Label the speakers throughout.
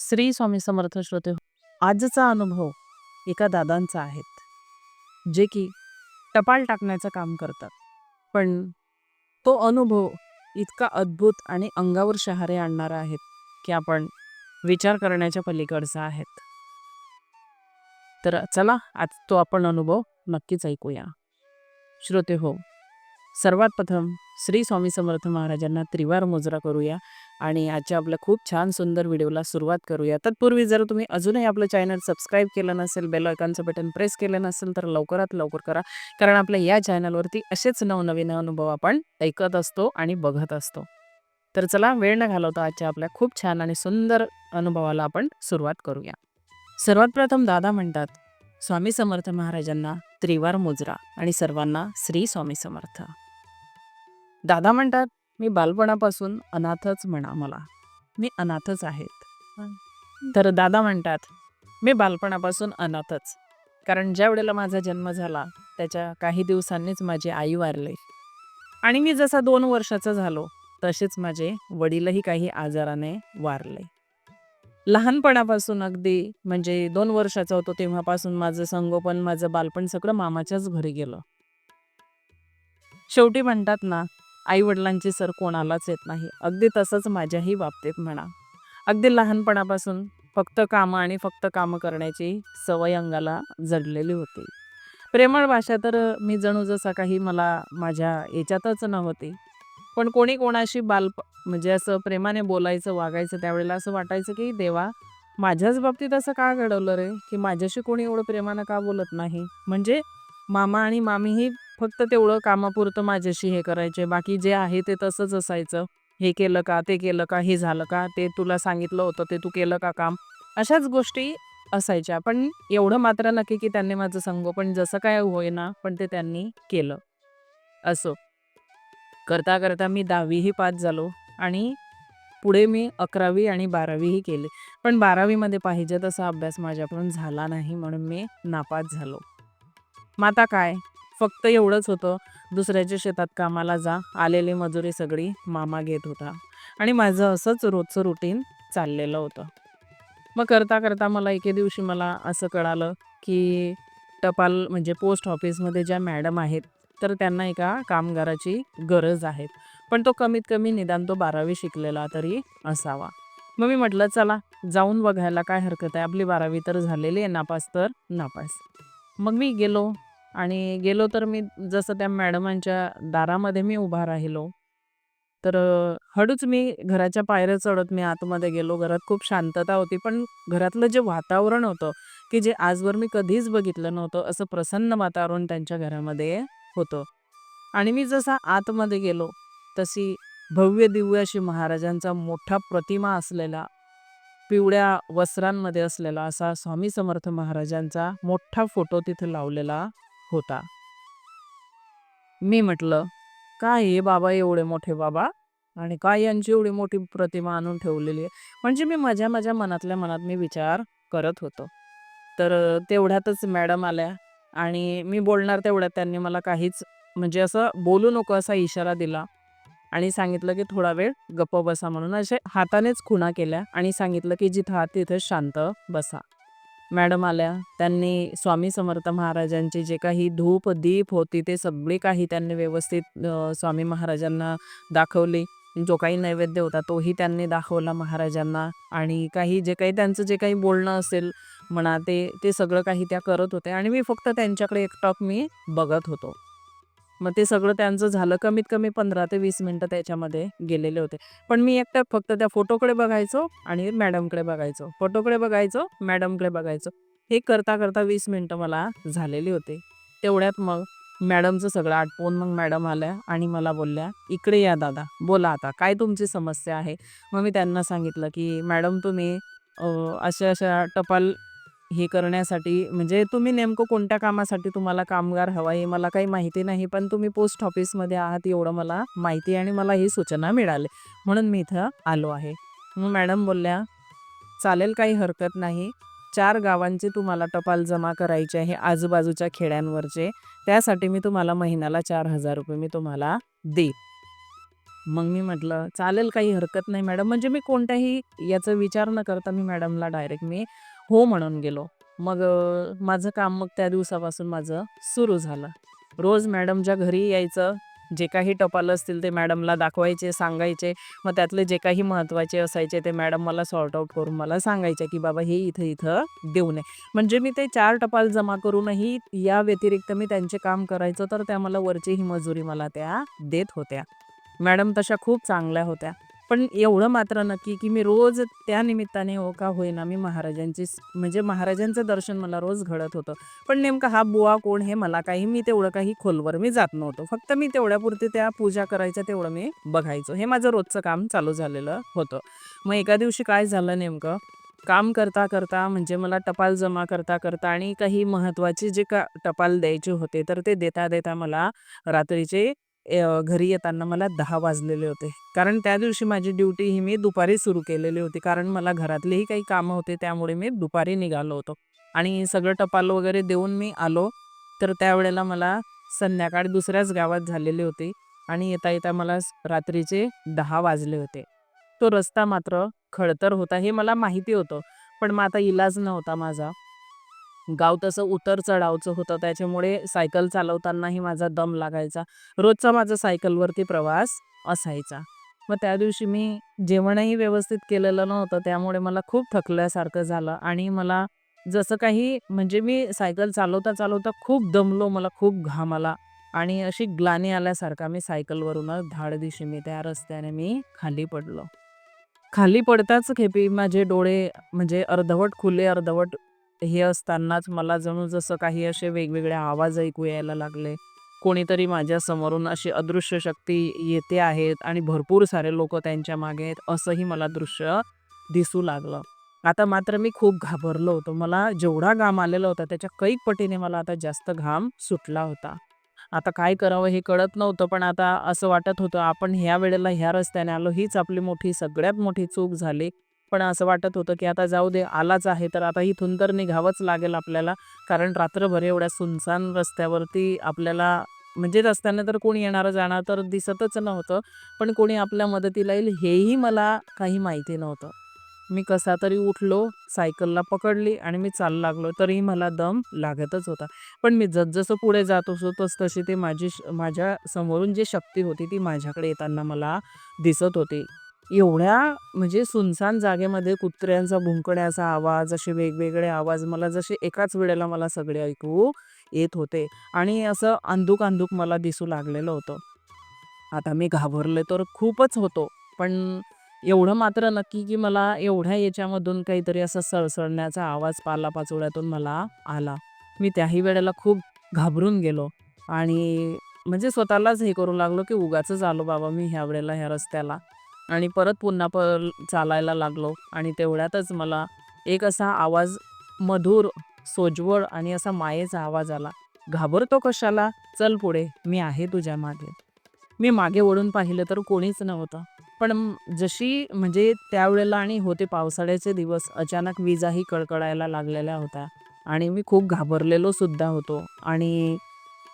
Speaker 1: श्री स्वामी समर्थ श्रोते हो. आजचा अनुभव एका दादांचा आहेत. जे की टपाल टाकण्याचं काम करतात. पण तो अनुभव इतका अद्भुत आणि अंगावर शहारे आणणारा आहेत की आपण विचार करण्याच्या पलीकडचा आहेत. तर चला आज तो आपण अनुभव नक्कीच ऐकूया. श्रोते हो सर्वात प्रथम श्री स्वामी समर्थ महाराजांना त्रिवार मुजरा करूया आणि आजच्या आपल्या खूप छान सुंदर व्हिडिओला सुरुवात करूया. तत्पूर्वी जर तुम्ही अजूनही आपलं चॅनल सबस्क्राईब केलं नसेल बेल आयकॉनचं बटन प्रेस केलं नसेल तर लवकरात लवकर करा. कारण आपल्या या चॅनलवरती असेच नवनवीन अनुभव आपण ऐकत असतो आणि बघत असतो. तर चला वेळ न घालवता आजच्या आपल्या खूप छान आणि सुंदर अनुभवाला आपण सुरुवात करूया. सर्वात प्रथम दादा म्हणतात स्वामी समर्थ महाराजांना त्रिवार मुजरा आणि सर्वांना श्री स्वामी समर्थ. दादा म्हणतात मी बालपणापासून अनाथच म्हणा मला. मी अनाथच आहेत. तर दादा म्हणतात मी बालपणापासून अनाथच. कारण ज्या वेळेला माझा जन्म झाला त्याच्या काही दिवसांनीच माझी आई वारले. आणि मी जसा दोन वर्षाचा झालो तसेच माझे वडीलही काही आजाराने वारले. लहानपणापासून अगदी म्हणजे दोन वर्षाचा होतो तेव्हापासून माझं संगोपन माझं बालपण सगळं मामाच्याच घरी गेलं. शेवटी म्हणतात ना आई वडिलांची सर कोणालाच येत नाही. अगदी तसंच माझ्याही बाबतीत म्हणा. अगदी लहानपणापासून फक्त कामं आणि फक्त कामं करण्याची सवय अंगाला जडलेली होती. प्रेमळ भाषा तर मी जणू जसा काही मला माझ्या याच्यातच नव्हती. पण कोणी कोणाशी बालप म्हणजे असं प्रेमाने बोलायचं वागायचं त्यावेळेला असं वाटायचं की देवा माझ्याच बाबतीत असं का घडवलं रे? की माझ्याशी कोणी एवढं प्रेमानं का बोलत नाही? म्हणजे मामा आणि मामीही फक्त तेवढं कामापुरतं माझ्याशी हे करायचे. बाकी जे आहे ते तसंच असायचं. हे केलं का ते केलं का हे झालं का ते तुला सांगितलं होतं ते तू केलं का काम? अशाच गोष्टी असायच्या. पण एवढं मात्र नक्की की त्यांनी माझं संगोपन जसं काय होईना पण ते त्यांनी केलं. असो. करता करता मी दहावीही पास झालो आणि पुढे मी अकरावी आणि बारावीही केली. पण बारावीमध्ये पाहिजे तसा अभ्यास माझ्याकडून झाला नाही म्हणून मी नापास झालो. मग आता काय? फक्त एवढंच होतं. दुसऱ्याच्या शेतात कामाला जा. आलेली मजुरी सगळी मामा घेत होता. आणि माझं असंच रोजचं रुटीन चाललेलं होतं. मग करता करता मला एके दिवशी मला असं कळालं की टपाल म्हणजे पोस्ट ऑफिसमध्ये ज्या मॅडम आहेत तर त्यांना एका कामगाराची गरज आहे. पण तो कमीत कमी निदान तो बारावी शिकलेला तरी असावा. मग मी म्हटलं चला जाऊन बघायला काय हरकत आहे. आपली बारावी तर झालेली आहे नापास तर नापास. मग मी गेलो आणि गेलो तर मी जसं त्या मॅडमांच्या दारामध्ये मी उभा राहिलो. तर हळूच मी घराच्या पायऱ्या चढत मी आतमध्ये गेलो. घरात खूप शांतता होती पण घरातलं जे वातावरण होतं की जे आजवर मी कधीच बघितलं नव्हतं असं प्रसन्न वातावरण त्यांच्या घरामध्ये होतं. आणि मी जसा आतमध्ये गेलो तशी भव्य दिव्य अशी महाराजांचा मोठा प्रतिमा असलेला पिवळ्या वस्त्रांमध्ये असलेला असा स्वामी समर्थ महाराजांचा मोठा फोटो तिथे लावलेला होता. मी म्हटलं काय हे बाबा एवढे मोठे बाबा? आणि काय यांची एवढी मोठी प्रतिमा आणून ठेवलेली आहे? म्हणजे मी माझ्या माझ्या मनातल्या मनात मी विचार करत होतो. तर तेवढ्यातच मॅडम आल्या. आणि मी बोलणार तेवढ्यात त्यांनी मला काहीच म्हणजे असं बोलू नको असा इशारा दिला आणि सांगितलं की थोडा वेळ गप्प बसा म्हणून असे हातानेच खुणा केल्या आणि सांगितलं की जिथं हा तिथं शांत बसा. मॅडम आल्या त्यांनी स्वामी समर्थ महाराजांची जे काही धूप दीप होती ते सगळी काही त्यांनी व्यवस्थित स्वामी महाराजांना दाखवली. जो काही नैवेद्य होता तोही त्यांनी दाखवला महाराजांना. आणि काही जे काही त्यांचं जे काही बोलणं असेल म्हणा ते ते सगळं काही त्या करत होत्या आणि मी फक्त त्यांच्याकडे एकटॉक मी बघत होतो. मग ते सगळं त्यांचं झालं कमीत कमी पंधरा ते वीस मिनटं त्याच्यामध्ये गेलेले होते. पण मी एकटं फक्त त्या फोटोकडे बघायचो आणि मॅडमकडे बघायचो. फोटोकडे बघायचो मॅडमकडे बघायचो. हे करता करता वीस मिनटं मला झालेली होती. तेवढ्यात मग मॅडमचं सगळं आटपून मग मॅडम आल्या आणि मला बोलल्या इकडे या दादा बोला आता काय तुमची समस्या आहे? मग मी त्यांना सांगितलं की मॅडम तुम्ही अशा अशा टपाल हे करण्यासाठी म्हणजे तुम्ही नेमकं कोणत्या कामासाठी तुम्हाला कामगार हवा हे मला काही माहिती नाही पण तुम्ही पोस्ट ऑफिसमध्ये आहात एवढं मला माहिती आहे आणि मला ही सूचना मिळाली. म्हणून मी इथं आलो आहे. मग मॅडम बोलल्या चालेल काही हरकत नाही. चार गावांचे तुम्हाला टपाल जमा करायचे आहे आजूबाजूच्या खेड्यांवरचे त्यासाठी मी तुम्हाला महिन्याला चार हजार रुपये मी तुम्हाला देईन मग मी म्हटलं, "चालेल काही हरकत नाही मॅडम." म्हणजे मी कोणत्याही याचा विचार न करता मी मॅडमला डायरेक्ट मी हो म्हणून गेलो. मग माझं काम मग त्या दिवसापासून माझं सुरू झालं. रोज मॅडमच्या घरी यायचं. जे काही टपाल असतील ते मॅडमला दाखवायचे, सांगायचे. मग त्यातले जे काही महत्त्वाचे असायचे ते मॅडम मला सॉर्ट आउट करून मला सांगायचे की "बाबा हे इथं-इथं देऊ नये म्हणजे मी ते चार टपाल जमा करूनही या व्यतिरिक्त मी त्यांचे काम करायचं तर त्या मला वरची ही मजुरी मला त्या देत होत्या. मॅडम तशा खूप चांगल्या होत्या. पण एवढं मात्र नक्की, की मी रोज त्या निमित्ताने हो का होईना मी महाराजांची म्हणजे महाराजांचं दर्शन मला रोज घडत होतं. पण नेमका हा बुवा कोण हे मला काही मी तेवढं काही खोलवर मी जात नव्हतो. फक्त मी तेवढ्यापुरती त्या पूजा करायच्या तेवढं मी बघायचो. हे माझं रोजचं काम चालू झालेलं होतं. मग एका दिवशी काय झालं नेमकं, काम करता-करता म्हणजे मला टपाल जमा करता-करता आणि काही महत्त्वाचे जे का टपाल द्यायचे होते, तर ते देता-देता मला रात्रीचे घरी येताना मला दहा वाजलेले होते. कारण त्या दिवशी माझी ड्युटी ही मी दुपारी सुरू केलेली होती. कारण मला घरातलेही काही कामं होते, त्यामुळे मी दुपारी निघालो होतो. आणि सगळं टपाल वगैरे देऊन मी आलो. तर त्यावेळेला मला संध्याकाळ दुसऱ्याच गावात झालेली होती आणि येता-येता मला रात्रीचे दहा वाजले होते. तो रस्ता मात्र खडतर होता हे मला माहिती होतं. पण मग आता इलाज नव्हता माझा. गाव तसं उतर-चढावचं होतं, त्याच्यामुळे सायकल चालवतानाही माझा दम लागायचा. रोजचा माझा सायकलवरती प्रवास असायचा. मग त्या दिवशी मी जेवणही व्यवस्थित केलेलं नव्हतं, त्यामुळे मला खूप थकल्यासारखं झालं आणि मला जसं काही म्हणजे मी सायकल चालवता-चालवता खूप दमलो, मला खूप घाम आला आणि अशी ग्लानी आल्यासारखा मी सायकलवरूनच धाडदिशी मी त्या रस्त्याने मी खाली पडलो. खाली पडताच खेपी माझे डोळे म्हणजे अर्धवट खुले, अर्धवट हे असतानाच मला जणू जसं काही असे वेगवेगळे आवाज ऐकू यायला लागले. कोणीतरी माझ्या समोरून अशी अदृश्य शक्ती येते आहेत आणि भरपूर सारे लोक त्यांच्या मागे आहेत, असंही मला दृश्य दिसू लागलं. आता मात्र मी खूप घाबरलो होतो. मला जेवढा घाम आलेला होता त्याच्या कैक पटीने मला आता जास्त घाम सुटला होता. आता काय करावं हे कळत नव्हतं, पण आता असं वाटत होतं आपण ह्या वेळेला ह्या रस्त्याने आलो, हीच आपली मोठी सगळ्यात मोठी चूक झाली. पण असं वाटत होतं, की आता जाऊ दे, आलाच आहे तर आता इथून तर निघावंच लागेल आपल्याला. कारण रात्रभर एवढ्या सुनसान रस्त्यावरती आपल्याला म्हणजे रस्त्याने तर कोणी येणारं जाणार तर दिसतच नव्हतं. पण कोणी आपल्या मदतीला येईल हेही मला काही माहिती नव्हतं. मी कसा तरी उठलो, सायकलला पकडली आणि मी चालू लागलो. तरीही मला दम लागतच होता. पण मी जसजसं पुढे जात होतो, तसतशी ती माझी श माझ्या समोरून जी शक्ती होती ती माझ्याकडे येताना मला दिसत होती. एवढ्या म्हणजे सुनसान जागेमध्ये कुत्र्यांचा भुंकण्याचा आवाज, असे वेगवेगळे आवाज मला जसे एकाच वेळेला मला सगळे ऐकू येत होते आणि असं अंधुक-अंधुक मला दिसू लागलेलं होतं. आता मी घाबरले तर खूपच होतो. पण एवढं मात्र नक्की, की मला एवढ्या याच्यामधून काहीतरी असा सळसळण्याचा आवाज पालापाचोळ्यातून मला आला. मी त्याही वेळेला खूप घाबरून गेलो आणि म्हणजे स्वतःलाच हे करू लागलो, की उगाच आलो बाबा मी ह्या वेळेला ह्या रस्त्याला आणि परत पुन्हा प चालायला लागलो आणि तेवढ्यातच मला एक असा आवाज मधुर, सोज्वळ आणि असा मायेचा आवाज आला. "घाबरतो कशाला? चल पुढे, मी आहे तुझ्या मागे." मी मागे वळून पाहिलं तर कोणीच नव्हतं. पण जशी म्हणजे त्यावेळेला आणि होते पावसाळ्याचे दिवस, अचानक विजाही कडकडायला लागलेल्या होत्या आणि मी खूप घाबरलेलो सुद्धा होतो आणि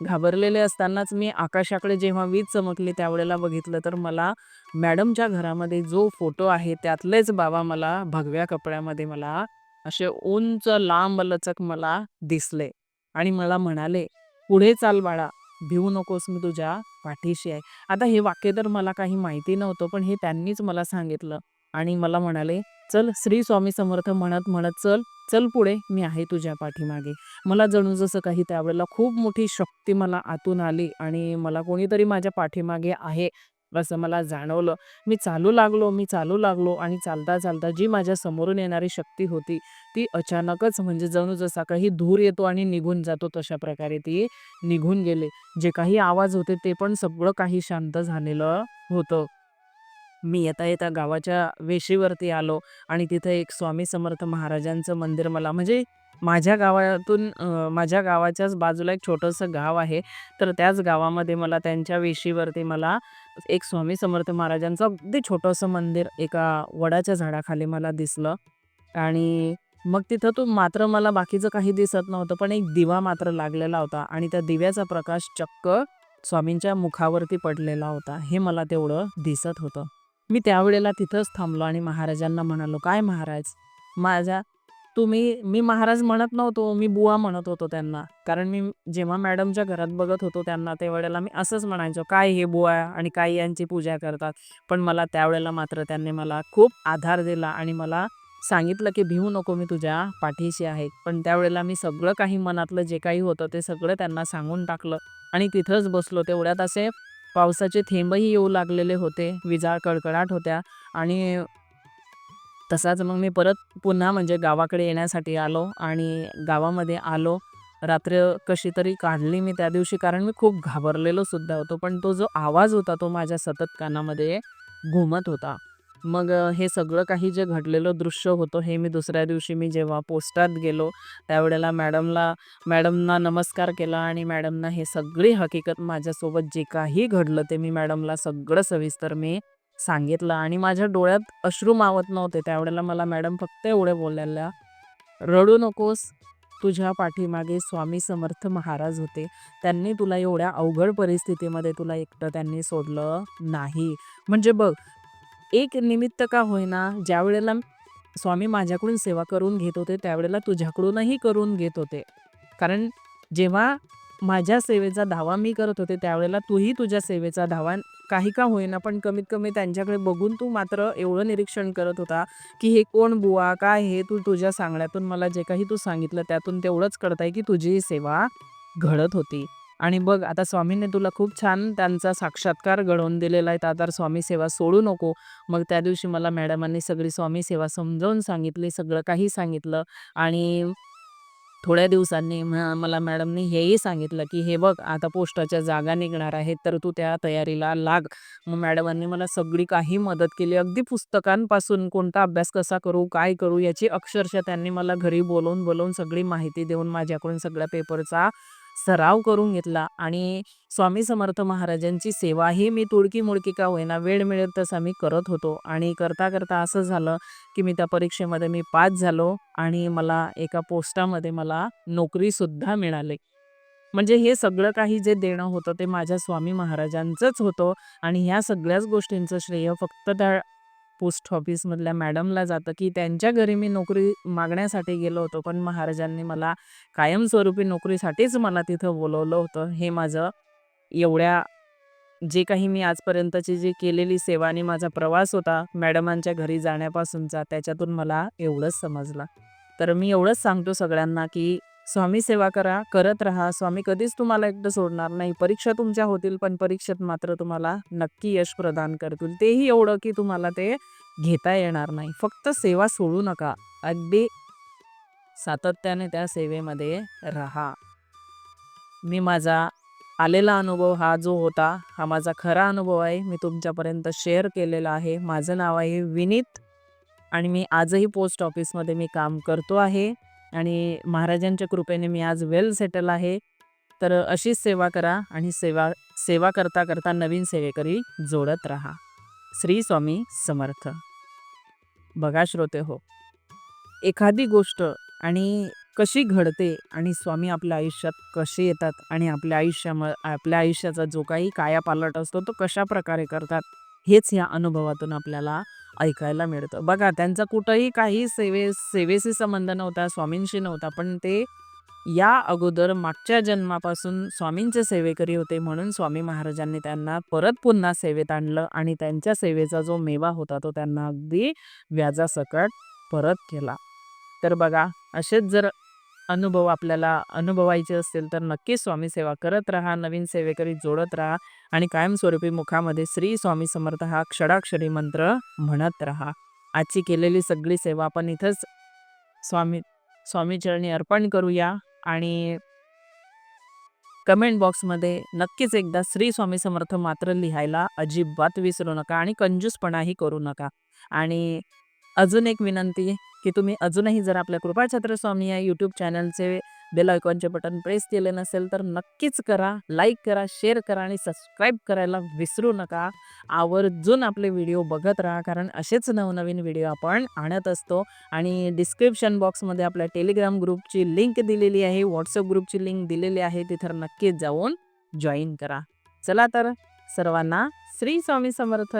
Speaker 1: घाबरलेले असतानाच मी आकाशाकडे जेव्हा वीज चमकली त्यावेळेला बघितलं तर मला मॅडमच्या घरामध्ये जो फोटो आहे त्यातलेच बाबा मला भगव्या कपड्यामध्ये मला असे उंच लांबलचक मला दिसले आणि मला म्हणाले, "पुढे चाल बाळा, भिवू नकोस, मी तुझ्या पाठीशी आहे." आता हे वाक्य तर मला काही माहिती नव्हतं, पण हे त्यांनीच मला सांगितलं आणि मला म्हणाले, "चल श्री स्वामी समर्थ म्हणत-म्हणत चल, चल पुढे, मी आहे तुझ्या पाठीमागे." मला जणू जसं काही त्यावेळेला खूप मोठी शक्ती मला आतून आली आणि मला कोणीतरी माझ्या पाठीमागे आहे, असं मला जाणवलं. मी चालू लागलो, मी चालू लागलो आणि चालता-चालता जी माझ्या समोरून येणारी शक्ती होती, ती अचानकच म्हणजे जणू जसा काही धूर येतो आणि निघून जातो तशा प्रकारे ती निघून गेले जे काही आवाज होते ते पण सगळं काही शांत झालेलं होतं. मी येता-येता गावाच्या वेशीवरती आलो आणि तिथे एक स्वामी समर्थ महाराजांचं मंदिर मला म्हणजे माझ्या गावातून माझ्या गावाच्याच बाजूला एक छोटंसं गाव आहे. तर त्याच गावामध्ये मला त्यांच्या वेशीवरती मला एक स्वामी समर्थ महाराजांचं अगदी छोटंसं मंदिर एका वडाच्या झाडाखाली मला दिसलं आणि मग तिथं तो मात्र मला बाकीचं काही दिसत नव्हतं, पण एक दिवा मात्र लागलेला होता आणि त्या दिव्याचा प्रकाश चक्क स्वामींच्या मुखावरती पडलेला होता हे मला तेवढं दिसत होतं मी त्यावेळेला तिथंच थांबलो आणि महाराजांना म्हणालो काय महाराज? माझ्या तुम्ही मी महाराज म्हणत नव्हतो मी बुवा म्हणत होतो त्यांना. कारण मी जेव्हा मॅडमच्या घरात बघत होतो त्यांना त्यावेळेला मी असंच म्हणायचो काय हे बुवा आणि काय यांची पूजा करतात? पण मला त्यावेळेला मात्र त्यांनी मला खूप आधार दिला आणि मला सांगितलं की भिवू नको मी तुझ्या पाठीशी आहे. पण त्यावेळेला मी सगळं काही मनातलं जे काही होतं ते सगळं त्यांना सांगून टाकलं आणि तिथंच बसलो. तेवढ्यात असे पावसाचे थेंबही येऊ लागलेले होते विजा कडकडाट होत्या आणि तसाच मग मी परत पुन्हा म्हणजे गावाकडे येण्यासाठी आलो आणि गावामध्ये आलो. रात्र कशी तरी काढली मी त्या दिवशी कारण मी खूप घाबरलेलो सुद्धा होतो पण तो जो आवाज होता तो माझ्या सतत कानामध्ये घुमत होता. मग हे सगळं काही जे घडलेलं दृश्य होतं हे मी दुसऱ्या दिवशी मी जेव्हा पोस्टात गेलो त्यावेळेला मॅडमला मॅडमना नमस्कार केला आणि मॅडमना हे सगळी हकीकत माझ्यासोबत जे काही घडलं ते मी मॅडमला सगळं सविस्तर मी सांगितलं आणि माझ्या डोळ्यात अश्रू मावत नव्हते. त्यावेळेला मला मॅडम फक्त एवढे बोलायला रडू नकोस तुझ्या पाठीमागे स्वामी समर्थ महाराज होते. त्यांनी तुला एवढ्या अवघड परिस्थितीमध्ये तुला एकटं त्यांनी सोडलं नाही. म्हणजे बघ एक निमित्त का होईना ज्या वेळेला स्वामी माझ्याकडून सेवा करून घेत होते त्यावेळेला तुझ्याकडूनही करून घेत होते. कारण जेव्हा माझ्या सेवेचा धावा मी करत होते त्यावेळेला तूही तुझ्या सेवेचा धावा काही का होईना पण कमीत कमी त्यांच्याकडे बघून तू मात्र एवढं निरीक्षण करत होता की हे कोण बुवा काय हे तू तुझ्या सांगण्यातून मला जे काही तू सांगितलं त्यातून तेवढंच कळतंय की तुझी सेवा घडत होती. आणि बघ आता स्वामींनी तुला खूप छान त्यांचा साक्षात्कार घडवून दिलेला आहे. तर स्वामी सेवा सोडू नको. मग त्या दिवशी मला मॅडमांनी सगळी स्वामी सेवा समजावून सांगितली सगळं काही सांगितलं आणि थोड्या दिवसांनी मला मॅडमनी हेही सांगितलं की हे बघ आता पोस्टाच्या जागा निघणार आहेत तर तू त्या तयारीला लाग. मग मॅडमांनी मला सगळी काही मदत केली. अगदी पुस्तकांपासून कोणता अभ्यास कसा करू काय करू याची अक्षरशः त्यांनी मला घरी बोलवून बोलवून सगळी माहिती देऊन माझ्याकडून सगळ्या पेपरचा सराव करून घेतला आणि स्वामी समर्थ महाराजांची सेवाही मी तुडकी मुडकी का होईना वेळ मिळेल तसा मी करत होतो. आणि करता करता असं झालं की मी त्या परीक्षेमध्ये मी पास झालो आणि मला एका पोस्टामध्ये मला नोकरीसुद्धा मिळाली. म्हणजे हे सगळं काही जे देणं होतं ते माझ्या स्वामी महाराजांचंच होतं आणि ह्या सगळ्याच गोष्टींचं श्रेय फक्त त्या पोस्ट ऑफिसमधल्या मॅडमला जातं की त्यांच्या घरी मी नोकरी मागण्यासाठी गेलो होतो. पण महाराजांनी मला कायमस्वरूपी नोकरीसाठीच मला तिथं बोलवलं होतं. हे माझं एवढ्या जे काही मी आजपर्यंतची जी केलेली सेवा आणि माझा प्रवास होता मॅडमांच्या घरी जाण्यापासूनचा त्याच्यातून मला एवढंच समजलं. तर मी एवढंच सांगतो सगळ्यांना की स्वामी सेवा करा करत राहा. स्वामी कधीच तुम्हाला एकटं सोडणार नाही. परीक्षा तुमच्या होतील पण परीक्षेत मात्र तुम्हाला नक्की यश प्रदान करतील. तेही एवढं की तुम्हाला ते घेता येणार नाही. फक्त सेवा सोडू नका. अगदी सातत्याने त्या सेवेमध्ये राहा. मी माझा आलेला अनुभव हा जो होता हा माझा खरा अनुभव आहे मी तुमच्यापर्यंत शेअर केलेला आहे. माझं नाव आहे विनीत आणि मी आजही पोस्ट ऑफिसमध्ये मी काम करतो आहे. आणि महाराजांच्या कृपेने मी आज वेल सेटल आहे. तर अशीच सेवा करा आणि सेवा सेवा करता करता नवीन सेवेकरी जोडत राहा. श्री स्वामी समर्थ. बघा श्रोते हो एखादी गोष्ट आणि कशी घडते आणि स्वामी आपल्या आयुष्यात कसे येतात आणि आपल्या आयुष्याम आपल्या आयुष्याचा जो काही कायापालट असतो तो कशा प्रकारे करतात हेच या अनुभवातून आपल्याला ऐकायला मिळतं. बघा त्यांचा कुठंही काही सेवे सेवेशी संबंध नव्हता स्वामींशी नव्हता पण ते या अगोदर मागच्या जन्मापासून स्वामींचे सेवेकरी होते म्हणून स्वामी महाराजांनी त्यांना परत पुन्हा सेवेत आणलं आणि त्यांच्या सेवेचा जो मेवा होता तो त्यांना अगदी व्याजासकट परत केला. तर बघा असेच जर अनुभव आपल्याला अनुभवायचे असतील तर नक्कीच स्वामी सेवा करत राहा नवीन सेवेकरी जोडत राहा आणि कायमस्वरूपी मुखामध्ये श्री स्वामी समर्थ हा क्षडाक्षरी मंत्र म्हणत राहा. आजची केलेली सगळी सेवा आपण इथंच स्वामी स्वामीचरणी अर्पण करूया आणि कमेंट बॉक्समध्ये नक्कीच एकदा श्री स्वामी समर्थ मात्र लिहायला अजिबात विसरू नका आणि कंजूसपणाही करू नका. आणि अजून एक विनंती की तुम्ही अजूनही जर आपल्या कृपाछत्र स्वामी या यूट्यूब चॅनलचे बेल आयकॉनचे बटन प्रेस केले नसेल तर नक्कीच करा लाईक करा शेअर करा आणि सबस्क्राईब करायला विसरू नका. आवर्जून आपले व्हिडिओ बघत राहा कारण असेच नवनवीन व्हिडिओ आपण आणत असतो. आणि डिस्क्रिप्शन बॉक्समध्ये आपल्या टेलिग्राम ग्रुपची लिंक दिलेली आहे व्हॉट्सअप ग्रुपची लिंक दिलेली आहे तिथं नक्कीच जाऊन जॉईन करा. चला तर सर्वांना श्री स्वामी समर्थ.